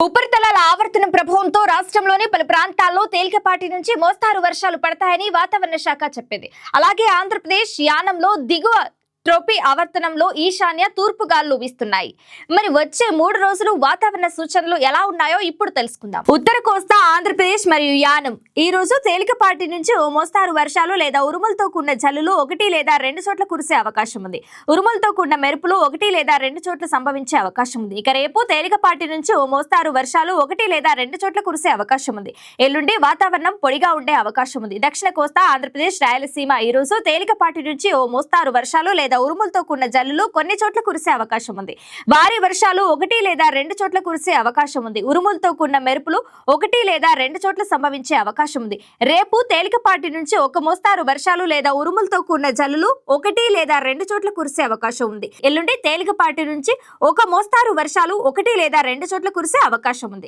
ఉపరితలాల ఆవర్తనం ప్రభావంతో రాష్ట్రంలోని పలు ప్రాంతాల్లో తేలికపాటి నుంచి మోస్తారు వర్షాలు పడతాయని వాతావరణ శాఖ చెప్పింది. అలాగే ఆంధ్రప్రదేశ్ యానంలో దిగువ ట్రోపీ ఆవర్తనంలో ఈశాన్య తూర్పు గాలులు వీస్తున్నాయి. మరి వచ్చే మూడు రోజులు వాతావరణ సూచనలు ఎలా ఉన్నాయో ఇప్పుడు తెలుసుకుందాం. ఉత్తర కోస్తా ఆంధ్రప్రదేశ్ మరియు యానం. ఈ రోజు తేలికపాటి నుంచి ఓ మోస్తారు వర్షాలు లేదా ఉరుములతో కూడిన జల్లులు ఒకటి లేదా రెండు చోట్ల కురిసే అవకాశం ఉంది. ఉరుములతో కూడిన మెరుపులు ఒకటి లేదా రెండు చోట్ల సంభవించే అవకాశం ఉంది. ఇక రేపు తేలికపాటి నుంచి ఓ మోస్తారు వర్షాలు ఒకటి లేదా రెండు చోట్ల కురిసే అవకాశం ఉంది. ఎల్లుండి వాతావరణం పొడిగా ఉండే అవకాశం ఉంది. దక్షిణ కోస్తా ఆంధ్రప్రదేశ్ రాయలసీమ ఈ రోజు తేలికపాటి నుంచి ఓ మోస్తారు వర్షాలు లేదా ఉరుములతో కూడిన జల్లులు కొన్ని చోట్ల కురిసే అవకాశం ఉంది. భారీ వర్షాలు ఒకటి లేదా రెండు చోట్ల కురిసే అవకాశం ఉంది. ఉరుములతో కూడిన మెరుపులు ఒకటి లేదా రెండు చోట్ల సంభవించే అవకాశం ఉంది. రేపు తేలికపాటి నుంచి ఒక మోస్తారు వర్షాలు లేదా ఉరుములతో కూడిన జల్లులు ఒకటి లేదా రెండు చోట్ల కురిసే అవకాశం ఉంది. ఎల్లుండి తేలికపాటి నుంచి ఒక మోస్తారు వర్షాలు ఒకటి లేదా రెండు చోట్ల కురిసే అవకాశం ఉంది.